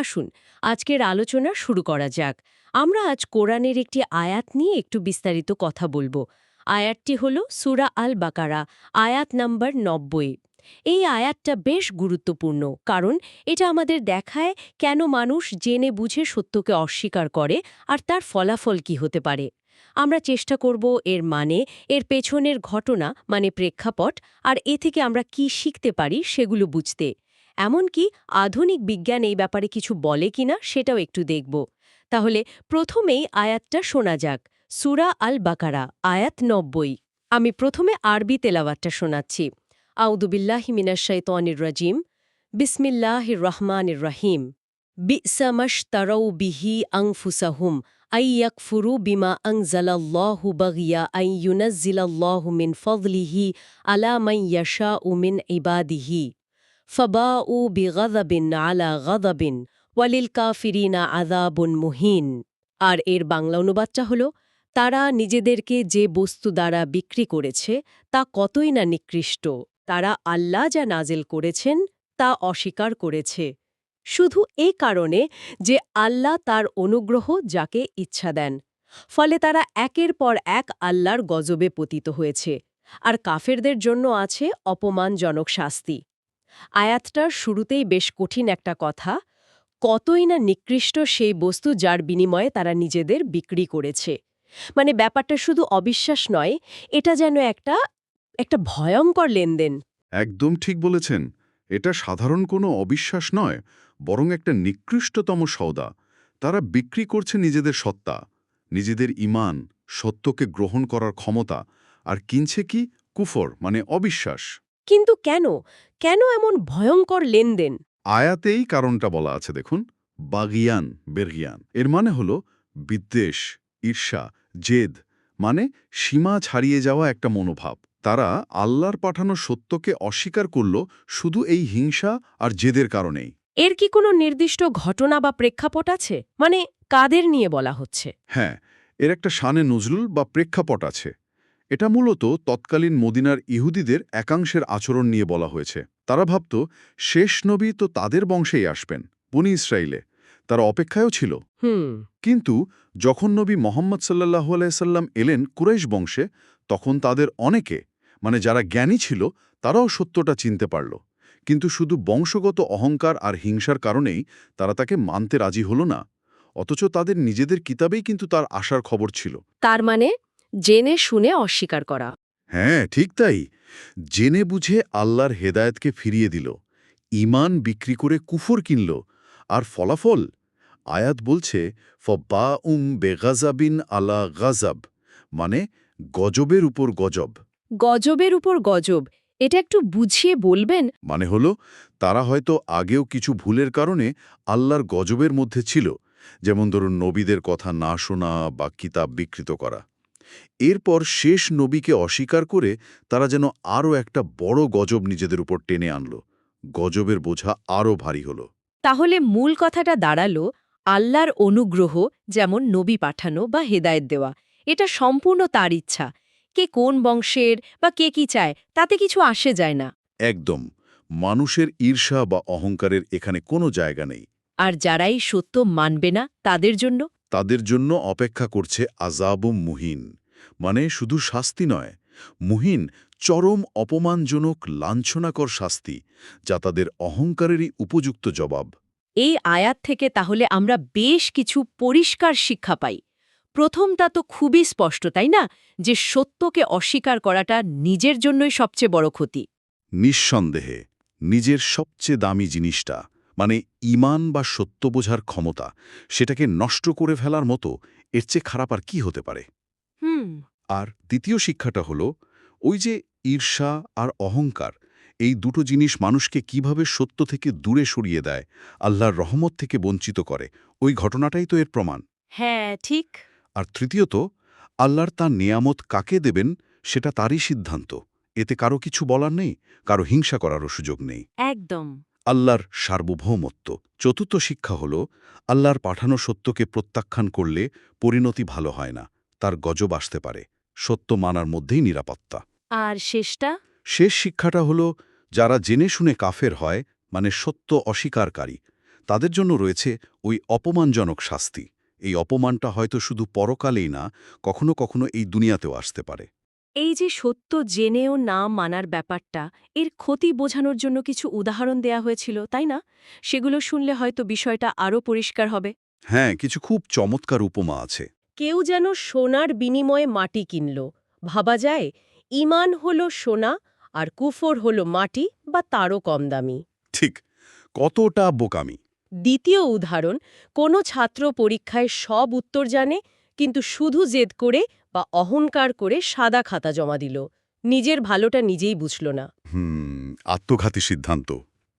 আসুন, আজকের আলোচনা শুরু করা যাক। আমরা আজ কোরআনের একটি আয়াত নিয়ে একটু বিস্তারিত কথা বলব। আয়াতটি হল সুরা আল বাকারা আয়াত নাম্বার নব্বই। এই আয়াতটা বেশ গুরুত্বপূর্ণ, কারণ এটা আমাদের দেখায় কেন মানুষ জেনে বুঝে সত্যকে অস্বীকার করে আর তার ফলাফল কি হতে পারে। আমরা চেষ্টা করব এর মানে এর পেছনের ঘটনা মানে প্রেক্ষাপট, আর এ থেকে আমরা কি শিখতে পারি সেগুলো বুঝতে। এমনকি আধুনিক বিজ্ঞান এই ব্যাপারে কিছু বলে কিনা সেটাও একটু দেখব। তাহলে প্রথমেই আয়াতটা শোনা যাক। সুরা আল বাকারা আয়াত নব্বই। আমি প্রথমে আরবি তেলাওয়াতটা শোনাচ্ছি। আউদুবিল্লাহি মিনাশাইতনির রাজিম। বিসমিল্লাহির রহমানির রহিম। বিসামাশ তারৌ বিহি আংফুসাহুম আই ইয়াকফুরু বিমা আংজালাল্লাহু বাগিয়া আই ইউনাজ্জিলাল্লাহু মিন ফদলিহি আলা মান ইয়াশাউ মিন ইবাদিহি। فباءوا بغضب على غضب وللكافرين عذاب মুহিন আর এর বাংলা অনুবাদটা হল তারা নিজেদেরকে যে বস্তু দ্বারা বিক্রি করেছে তা কতই না নিকৃষ্ট তারা আল্লাহ যা নাজেল করেছেন তা অস্বীকার করেছে শুধু এই কারণে যে আল্লাহ তার অনুগ্রহ যাকে ইচ্ছা দেন ফলে তারা একের পর এক আল্লাহর গজবে পতিত হয়েছে আর কাফেরদের জন্য আছে অপমানজনক শাস্তি আয়াতটার শুরুতেই বেশ কঠিন একটা কথা। কতই না নিকৃষ্ট সেই বস্তু যার বিনিময়ে তারা নিজেদের বিক্রি করেছে। মানে ব্যাপারটা শুধু অবিশ্বাস নয়, এটা যেন একটা একটা ভয়ঙ্কর লেনদেন। একদম ঠিক বলেছেন। এটা সাধারণ কোনো অবিশ্বাস নয়, বরং একটা নিকৃষ্টতম সওদা। তারা বিক্রি করছে নিজেদের সত্তা, নিজেদের ইমান সত্যকে গ্রহণ করার ক্ষমতা, আর কিনছে কি? কুফর মানে অবিশ্বাস। কিন্তু কেন? কেন এমন ভয়ঙ্কর লেনদেন? আয়াতেই কারণটা বলা আছে দেখুন। বাগিয়ান বেরগিয়ান। এর মানে হল বিদ্বেষ ঈর্ষা জেদ মানে সীমা ছাড়িয়ে যাওয়া একটা মনোভাব। তারা আল্লাহর পাঠানো সত্যকে অস্বীকার করল শুধু এই হিংসা আর জেদের কারণেই। এর কি কোনো নির্দিষ্ট ঘটনা বা প্রেক্ষাপট আছে? মানে কাদের নিয়ে বলা হচ্ছে? হ্যাঁ এর একটা শানে নজরুল বা প্রেক্ষাপট আছে। এটা মূলত তৎকালীন মদিনার ইহুদিদের একাংশের আচরণ নিয়ে বলা হয়েছে। তারা ভাবত শেষ নবী তো তাদের বংশেই আসবেন বনি ইসরায়েলে তারা অপেক্ষায়ও ছিল। হুম। কিন্তু যখন নবী মোহাম্মদ সাল্লাহু আলাইসাল্লাম এলেন কুরাইশ বংশে তখন তাদের অনেকে মানে যারা জ্ঞানী ছিল তারাও সত্যটা চিনতে পারল। কিন্তু শুধু বংশগত অহংকার আর হিংসার কারণেই তারা তাকে মানতে রাজি হল না। অথচ তাদের নিজেদের কিতাবেই কিন্তু তার আসার খবর ছিল। তার মানে? জেনে শুনে অস্বীকার করা। হ্যাঁ ঠিক তাই। জেনে বুঝে আল্লাহর হেদায়েতকে ফিরিয়ে দিল। ইমান বিক্রি করে কুফর কিনল। আর ফলাফল? আয়াত বলছে ফবা উম বেগাজাবিন আলা গাজাব মানে গজবের উপর গজব। গজবের উপর গজব। এটা একটু বুঝিয়ে বলবেন? মানে হল তারা হয়তো আগেও কিছু ভুলের কারণে আল্লাহর গজবের মধ্যে ছিল। যেমন ধরুন নবীদের কথা না শোনা বা কিতাব বিকৃত করা। এরপর শেষ নবীকে অস্বীকার করে তারা যেন আরও একটা বড় গজব নিজেদের উপর টেনে আনল। গজবের বোঝা আরও ভারী হল। তাহলে মূল কথাটা দাঁড়াল আল্লাহর অনুগ্রহ যেমন নবী পাঠানো বা হেদায়েত দেওয়া। এটা সম্পূর্ণ তার ইচ্ছা। কে কোন বংশের বা কে কি চায় তাতে কিছু আসে যায় না। একদম। মানুষের ঈর্ষা বা অহংকারের এখানে কোনো জায়গা নেই। আর যারাই সত্য মানবে না তাদের জন্য তাদের জন্য অপেক্ষা করছে আজাবুম মুহিন। মানে শুধু শাস্তি নয় মুহিন চরম অপমানজনক লাঞ্ছনাকর শাস্তি যা তাদের অহংকারেরই উপযুক্ত জবাব। এই আয়াত থেকে তাহলে আমরা বেশ কিছু পরিষ্কার শিক্ষা পাই। প্রথমটা তো খুবই স্পষ্ট তাই না? যে সত্যকে অস্বীকার করাটা নিজের জন্যই সবচেয়ে বড় ক্ষতি। নিঃসন্দেহে নিজের সবচেয়ে দামি জিনিসটা মানে ইমান বা সত্য বোঝার ক্ষমতা সেটাকে নষ্ট করে ফেলার মতো এর চেয়ে খারাপ আর কি হতে পারে? আর দ্বিতীয় শিক্ষাটা হলো ওই যে ঈর্ষা আর অহংকার এই দুটো জিনিস মানুষকে কীভাবে সত্য থেকে দূরে সরিয়ে দেয় আল্লাহর রহমত থেকে বঞ্চিত করে ওই ঘটনাটাই তো এর প্রমাণ। হ্যাঁ ঠিক। আর তৃতীয়ত আল্লাহর তার নিয়ামত কাকে দেবেন সেটা তারই সিদ্ধান্ত এতে কারও কিছু বলার নেই কারও হিংসা করারও সুযোগ নেই। একদম। আল্লাহর সার্বভৌমত্ব। চতুর্থ শিক্ষা হল আল্লাহর পাঠানো সত্যকে প্রত্যাখ্যান করলে পরিণতি ভালো হয় না তার গজব আসতে পারে। সত্য মানার মধ্যেই নিরাপত্তা। আর শেষটা? শেষ শিক্ষাটা হল যারা জেনে শুনে কাফের হয় মানে সত্য অস্বীকারকারী তাদের জন্য রয়েছে ওই অপমানজনক শাস্তি। এই অপমানটা হয়তো শুধু পরকালেই না কখনো কখনো এই দুনিয়াতেও আসতে পারে। এই যে সত্য জেনেও না মানার ব্যাপারটা এর ক্ষতি বোঝানোর জন্য কিছু উদাহরণ দেয়া হয়েছিল তাই না? সেগুলো শুনলে হয়তো বিষয়টা আরও পরিষ্কার হবে। হ্যাঁ কিছু খুব চমৎকার উপমা আছে। কেউ যেন সোনার বিনিময়ে মাটি কিনল। ভাবা যায় ইমান হল সোনা আর কুফর হল মাটি বা তারও কম দামি। ঠিক কতটা বোকামি। দ্বিতীয় উদাহরণ কোনো ছাত্র পরীক্ষায় সব উত্তর জানে কিন্তু শুধু জেদ করে বা অহংকার করে সাদা খাতা জমা দিল। নিজের ভালোটা নিজেই বুঝল না। হুম আত্মঘাতী সিদ্ধান্ত।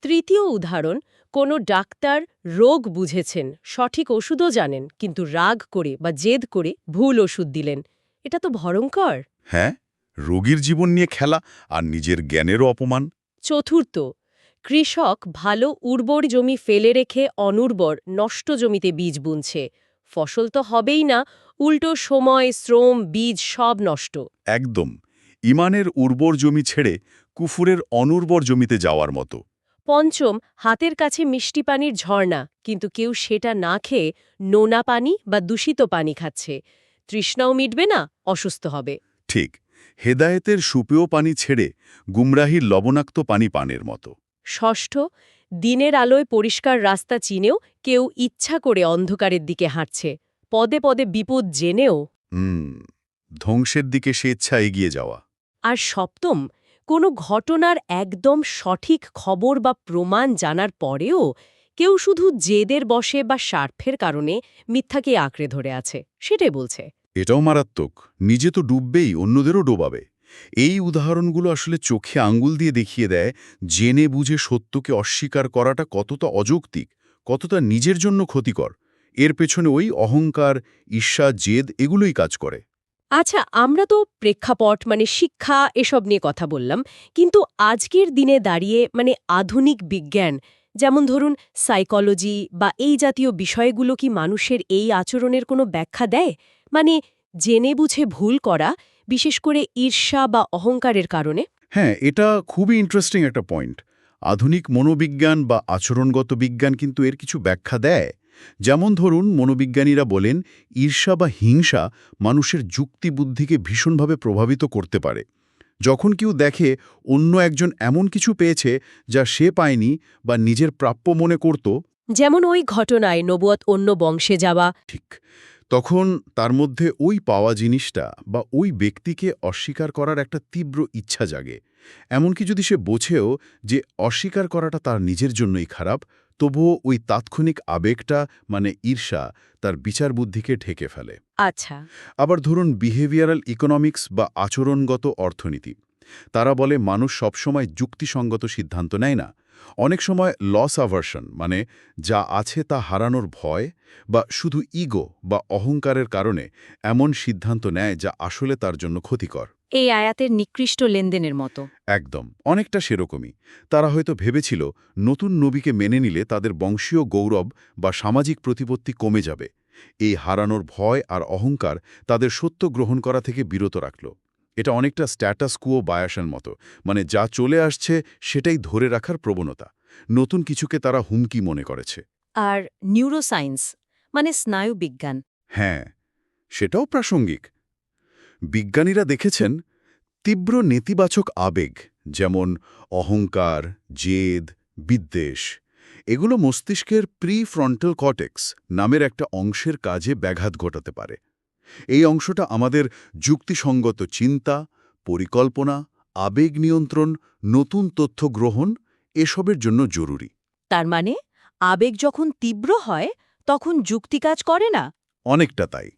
তৃতীয় উদাহরণ কোনো ডাক্তার রোগ বুঝেছেন সঠিক ওষুধও জানেন কিন্তু রাগ করে বা জেদ করে ভুল ওষুধ দিলেন। এটা তো ভয়ঙ্কর। হ্যাঁ রোগীর জীবন নিয়ে খেলা আর নিজের জ্ঞানেরও অপমান। চতুর্থ কৃষক ভালো উর্বর জমি ফেলে রেখে অনুর্বর নষ্ট জমিতে বীজ বুনছে। ফসল তো হবেই না উল্টো সময় শ্রম বীজ সব নষ্ট। একদম। ইমানের উর্বর জমি ছেড়ে কুফুরের অনুর্বর জমিতে যাওয়ার মতো। পঞ্চম হাতের কাছে মিষ্টি পানির ঝর্ণা কিন্তু কেউ সেটা না খেয়ে নোনা পানি বা দূষিত পানি খাচ্ছে। তৃষ্ণাও মিটবে না অসুস্থ হবে। ঠিক হেদায়েতের সুপেয় পানি ছেড়ে গুমরাহির লবণাক্ত পানি পানের মতো। ষষ্ঠ দিনের আলোয় পরিষ্কার রাস্তা চিনেও কেউ ইচ্ছা করে অন্ধকারের দিকে হাঁটছে। পদে পদে বিপদ জেনেও ধ্বংসের দিকে স্বেচ্ছা এগিয়ে যাওয়া। আর সপ্তম কোনো ঘটনার একদম সঠিক খবর বা প্রমাণ জানার পরেও কেউ শুধু জেদের বসে বা স্বার্থের কারণে মিথ্যাকে আঁকড়ে ধরে আছে সেটাই বলছে। এটাও মারাত্মক। নিজে তো ডুববেই অন্যদেরও ডোবাবে। এই উদাহরণগুলো আসলে চোখে আঙ্গুল দিয়ে দেখিয়ে দেয় জেনে বুঝে সত্যকে অস্বীকার করাটা কতটা অযৌক্তিক কতটা নিজের জন্য ক্ষতিকর। এর পেছনে ওই অহংকার ঈর্ষা জেদ এগুলোই কাজ করে। আচ্ছা আমরা তো প্রেক্ষাপট মানে শিক্ষা এসব নিয়ে কথা বললাম কিন্তু আজকের দিনে দাঁড়িয়ে মানে আধুনিক বিজ্ঞান যেমন ধরুন সাইকোলজি বা এই জাতীয় বিষয়গুলো কি মানুষের এই আচরণের কোনো ব্যাখ্যা দেয়? মানে জেনে বুঝে ভুল করা বিশেষ করে ঈর্ষা বা অহংকারের কারণে? হ্যাঁ এটা খুবই ইন্টারেস্টিং একটা পয়েন্ট আধুনিক মনোবিজ্ঞান বা আচরণগত বিজ্ঞান কিন্তু এর কিছু ব্যাখ্যা দেয়। যেমন ধরুন মনোবিজ্ঞানীরা বলেন ঈর্ষা বা হিংসা মানুষের যুক্তিবুদ্ধিকে ভীষণভাবে প্রভাবিত করতে পারে। যখন কেউ দেখে অন্য একজন এমন কিছু পেয়েছে যা সে পায়নি বা নিজের প্রাপ্য মনে করত যেমন ওই ঘটনায় নবুয়ত অন্য বংশে যাওয়া। ঠিক তখন তার মধ্যে ওই পাওয়া জিনিসটা বা ওই ব্যক্তিকে অস্বীকার করার একটা তীব্র ইচ্ছা জাগে। এমনকি যদি সে বোঝেও যে অস্বীকার করাটা তার নিজের জন্যই খারাপ তবুও ওই তাৎক্ষণিক আবেগটা মানে ঈর্ষা তার বিচার বুদ্ধিকে ঢেকে ফেলে। আচ্ছা। আবার ধরুন বিহেভিয়ারাল ইকোনমিক্স বা আচরণগত অর্থনীতি। তারা বলে মানুষ সবসময় যুক্তিসঙ্গত সিদ্ধান্ত নেয় না। অনেক সময় লস আভার্সন মানে যা আছে তা হারানোর ভয় বা শুধু ইগো বা অহংকারের কারণে এমন সিদ্ধান্ত নেয় যা আসলে তার জন্য ক্ষতিকর। এই আয়াতের নিকৃষ্ট লেনদেনের মতো। একদম অনেকটা সেরকমই। তারা হয়তো ভেবেছিল নতুন নবীকে মেনে নিলে তাদের বংশীয় গৌরব বা সামাজিক প্রতিপত্তি কমে যাবে। এই হারানোর ভয় আর অহংকার তাদের সত্য গ্রহণ করা থেকে বিরত রাখল। এটা অনেকটা স্ট্যাটাস কুয়ো বায়াসের মতো মানে যা চলে আসছে সেটাই ধরে রাখার প্রবণতা। নতুন কিছুকে তারা হুমকি মনে করেছে। আর নিউরোসায়েন্স মানে স্নায়ুবিজ্ঞান। হ্যাঁ সেটাও প্রাসঙ্গিক। বিজ্ঞানীরা দেখেছেন তীব্র নেতিবাচক আবেগ যেমন অহংকার জেদ বিদ্বেষ। এগুলো মস্তিষ্কের প্রি ফ্রন্টাল কটেক্স নামের একটা অংশের কাজে ব্যাঘাত ঘটাতে পারে। এই অংশটা আমাদের যুক্তিসঙ্গত চিন্তা পরিকল্পনা আবেগ নিয়ন্ত্রণ নতুন তথ্য গ্রহণ এসবের জন্য জরুরি। তার মানে আবেগ যখন তীব্র হয় তখন যুক্তি কাজ করে না? অনেকটা তাই।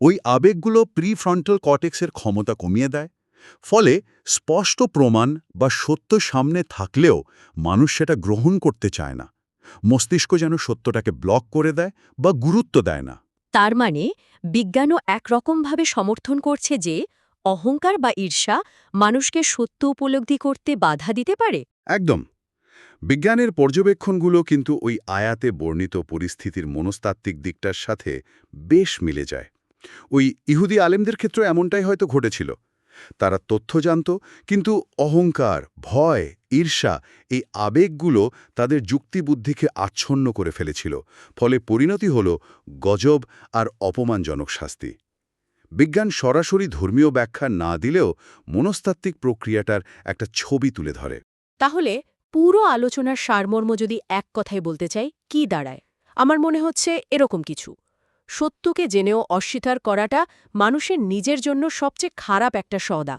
ওই আবেগগুলো প্রিফ্রন্টাল কটেক্সের ক্ষমতা কমিয়ে দেয় ফলে স্পষ্ট প্রমাণ বা সত্য সামনে থাকলেও মানুষ সেটা গ্রহণ করতে চায় না। মস্তিষ্ক যেন সত্যটাকে ব্লক করে দেয় বা গুরুত্ব দেয় না। তার মানে বিজ্ঞানও একরকমভাবে সমর্থন করছে যে অহংকার বা ঈর্ষা মানুষকে সত্য উপলব্ধি করতে বাধা দিতে পারে? একদম। বিজ্ঞানের পর্যবেক্ষণগুলো কিন্তু ওই আয়াতে বর্ণিত পরিস্থিতির মনস্তাত্ত্বিক দিকটার সাথে বেশ মিলে যায়। ওই ইহুদি আলেমদের ক্ষেত্রে এমনটাই হয়তো ঘটেছিল। তারা তথ্য জানত, কিন্তু অহংকার, ভয়, ঈর্ষা এই আবেগগুলো তাদের যুক্তিবুদ্ধিকে আচ্ছন্ন করে ফেলেছিল, ফলে পরিণতি হল গজব আর অপমানজনক শাস্তি। বিজ্ঞান সরাসরি ধর্মীয় ব্যাখ্যা না দিলেও মনস্তাত্ত্বিক প্রক্রিয়াটার একটা ছবি তুলে ধরে। তাহলে পুরো আলোচনার সারমর্ম যদি এক কথায় বলতে চাই, কি দাঁড়ায়? আমার মনে হচ্ছে এরকম কিছু। সত্যকে জেনেও অস্বীকার করাটা মানুষের নিজের জন্য সবচেয়ে খারাপ একটা সওদা।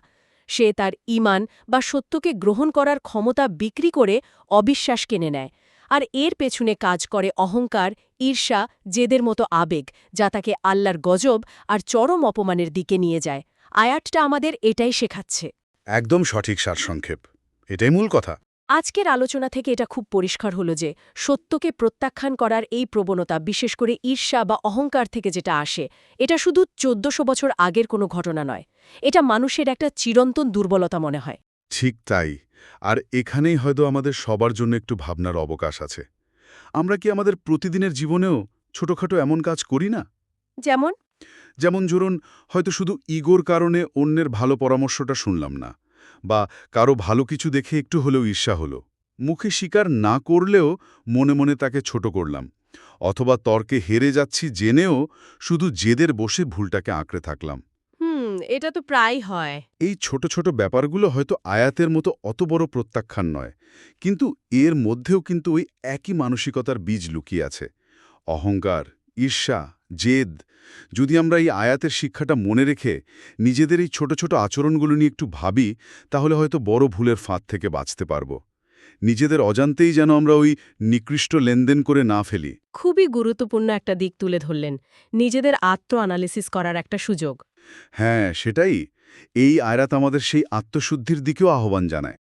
সে তার ইমান বা সত্যকে গ্রহণ করার ক্ষমতা বিক্রি করে অবিশ্বাস কিনে নেয়। আর এর পেছনে কাজ করে অহংকার, ঈর্ষা, জেদের মতো আবেগ, যা তাকে আল্লাহর গজব আর চরম অপমানের দিকে নিয়ে যায়। আয়াতটা আমাদের এটাই শেখাচ্ছে। একদম সঠিক সারসংক্ষেপ। এটাই মূল কথা। আজকের আলোচনা থেকে এটা খুব পরিষ্কার হলো যে সত্যকে প্রত্যাখ্যান করার এই প্রবণতা বিশেষ করে ঈর্ষা বা অহংকার থেকে যেটা আসে এটা শুধু চোদ্দশো বছর আগের কোনো ঘটনা নয়। এটা মানুষের একটা চিরন্তন দুর্বলতা মনে হয়। ঠিক তাই। আর এখানেই হয়তো আমাদের সবার জন্য একটু ভাবনার অবকাশ আছে। আমরা কি আমাদের প্রতিদিনের জীবনেও ছোটখাটো এমন কাজ করি না? যেমন? যেমন ধরুন হয়তো শুধু ইগোর কারণে অন্যের ভালো পরামর্শটা শুনলাম না। বা কারও ভালো কিছু দেখে একটু হলেও ঈর্ষা হলো। মুখে স্বীকার না করলেও মনে মনে তাকে ছোট করলাম অথবা তর্কে হেরে যাচ্ছি জেনেও শুধু জেদের বসে ভুলটাকে আঁকড়ে থাকলাম। হুম এটা তো প্রায় হয়। এই ছোট ছোট ব্যাপারগুলো হয়তো আয়াতের মতো অত বড় প্রত্যাখ্যান নয় কিন্তু এর মধ্যেও কিন্তু ওই একই মানসিকতার বীজ লুকিয়ে আছে। অহংকার ঈর্ষা জেদ যদি আমরা এই আয়াতের শিক্ষাটা মনে রেখে নিজেদের এই ছোট ছোট আচরণগুলো নিয়ে একটু ভাবি তাহলে হয়তো বড় ভুলের ফাঁদ থেকে বাঁচতে পারব। নিজেদের অজান্তেই যেন আমরা ওই নিকৃষ্ট লেনদেন করে না ফেলি। খুবই গুরুত্বপূর্ণ একটা দিক তুলে ধরলেন। নিজেদের আত্ম অ্যানালিসিস করার একটা সুযোগ। হ্যাঁ সেটাই। এই আয়াত আমাদের সেই আত্মশুদ্ধির দিকেও আহ্বান জানায়।